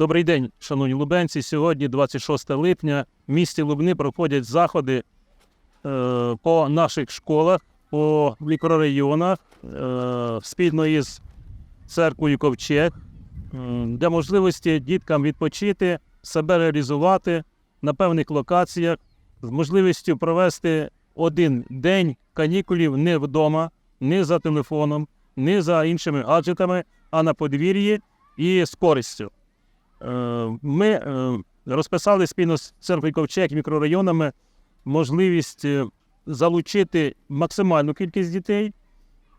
Добрий день, шановні лубенці. Сьогодні, 26 липня, в місті Лубни проходять заходи е, по наших школах, по мікрорайонах е, спільно із церквою Ковчег для можливості діткам відпочити, себе реалізувати на певних локаціях з можливістю провести один день канікулів не вдома, не за телефоном, не за іншими гаджетами, а на подвір'ї і з користю. Е, Ми е, розписали спільно з церквою Ковчег мікрорайонами можливість е, залучити максимальну кількість дітей.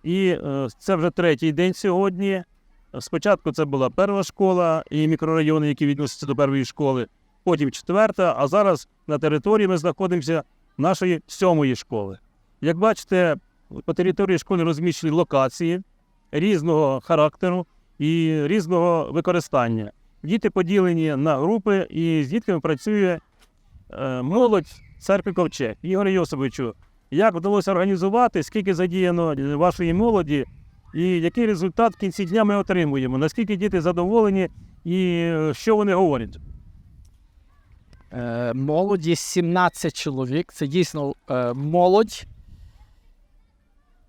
І це вже третій день сьогодні. Спочатку це була перша школа і мікрорайони, які відносяться до першої школи, потім четверта, а зараз на території ми знаходимося нашої сьомої школи. Як бачите, по території школи розміщені локації різного характеру і різного використання. Діти поділені на групи, і з дітками працює е, молодь церкви Ковчег. Ігор Йосиповичу, як вдалося організувати, скільки задіяно вашої молоді, і який результат в кінці дня ми отримуємо? Наскільки діти задоволені і е, що вони говорять? Е, молоді 17 чоловік. Це дійсно молодь.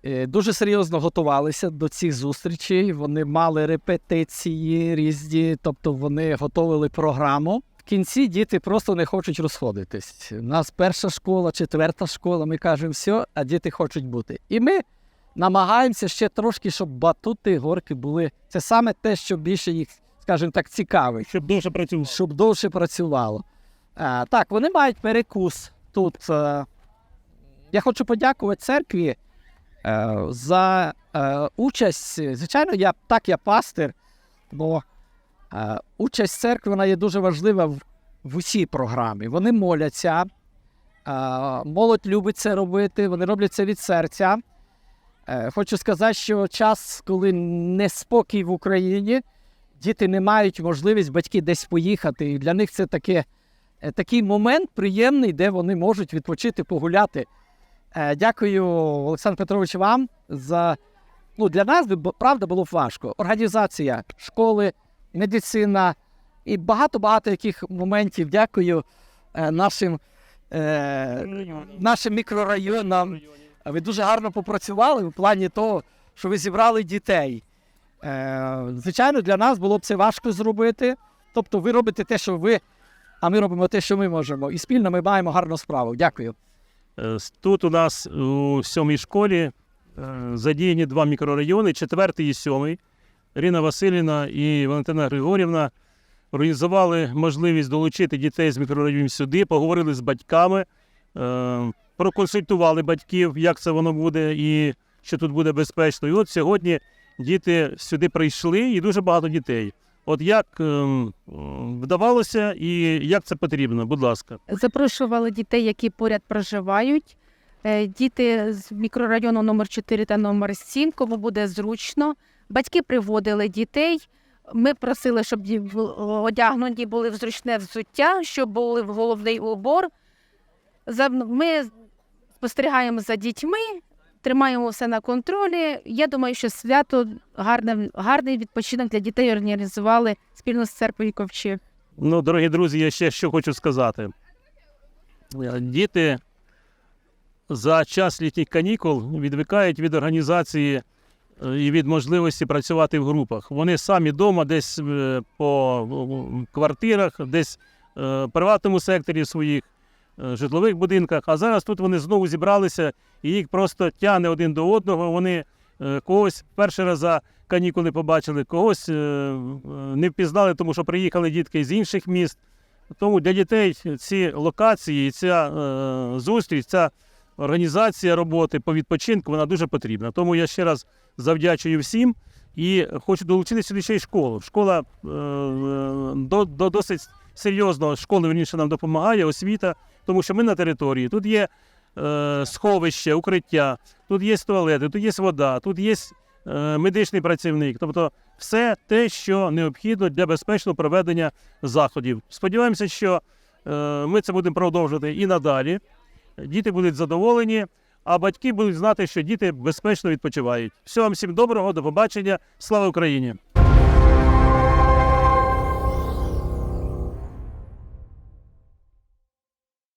Е, дуже серйозно готувалися до цих зустрічей. Вони мали репетиції різні, тобто вони готували програму. В кінці діти просто не хочуть розходитись. У нас перша школа, четверта школа, ми кажемо все, а діти хочуть бути. І ми намагаємося ще трошки, щоб батути горки були. Це саме те, що більше їх, скажімо так, цікавить Щоб довше працювати. щоб довше працювало. А, так, вони мають перекус тут. Е, я хочу подякувати церкві е, за е, участь. Звичайно, я так я пастир, бо е, участь церкви вона є дуже важлива в, в усій програмі. Вони моляться, е, молодь любить це робити, вони роблять це від серця. Е, хочу сказати, що час, коли неспокій в Україні, діти не мають можливість батьки десь поїхати. І для них це таке, е, такий момент приємний, де вони можуть відпочити, погуляти. Е, Дякую, Олександр Петрович, вам за. Ну, для нас би, правда було важко. Організація школи, медицина і багато-багато яких моментів. Дякую е, нашим, е, нашим мікрорайонам. Ви дуже гарно попрацювали в плані того, що ви зібрали дітей. Звичайно, для нас було б це важко зробити. Тобто, ви робите те, що ви, а ми робимо те, що ми можемо. І спільно ми маємо гарну справу. Дякую. Е, Тут у нас у сьомій школі е, задіяні два мікрорайони, четвертий і сьомий. Ірина Васильівна і Валентина Григорівна організували можливість долучити дітей з мікрорайонів сюди, поговорили з батьками, е, проконсультували батьків, як це воно буде і що тут буде безпечно. І от сьогодні діти сюди прийшли, і дуже багато дітей. От як е, вдавалося і як це потрібно? Будь ласка. Запрошували дітей, які поряд проживають. Е, Діти з мікрорайону номер 4 та номер 7, кому буде зручно. Батьки приводили дітей. Ми просили, щоб одягнені були в зручне взуття, щоб були в головний убор. Ми спостерігаємо за дітьми, тримаємо все на контролі. Я думаю, що свято гарне, гарний відпочинок для дітей організували спільно з церквою Ковчег. Ну, дорогі друзі, я ще що хочу сказати. Е, Діти за час літніх канікул відвикають від організації е, і від можливості працювати в групах. Вони самі вдома, десь е, по квартирах, десь в приватному секторі своїх житлових будинках. А зараз тут вони знову зібралися і їх просто тягне один до одного. Вони е, когось перший раз за канікули побачили, когось е, е, не впізнали, тому що приїхали дітки з інших міст. Тому для дітей ці локації, ця е, зустріч, ця організація роботи по відпочинку, вона дуже потрібна. Тому я ще раз завдячую всім і хочу долучити сюди ще й школу. Школа е, е, до, до досить серйозно, школа верніше нам допомагає, освіта, тому що ми на території. Тут є е, сховище, укриття, тут є туалети, тут є вода, тут є е, медичний працівник. Тобто все те, що необхідно для безпечного проведення заходів. Сподіваємося, що е, ми це будемо продовжувати і надалі. Діти будуть задоволені, а батьки будуть знати, що діти безпечно відпочивають. Всього вам всім доброго, до побачення. Слава Україні!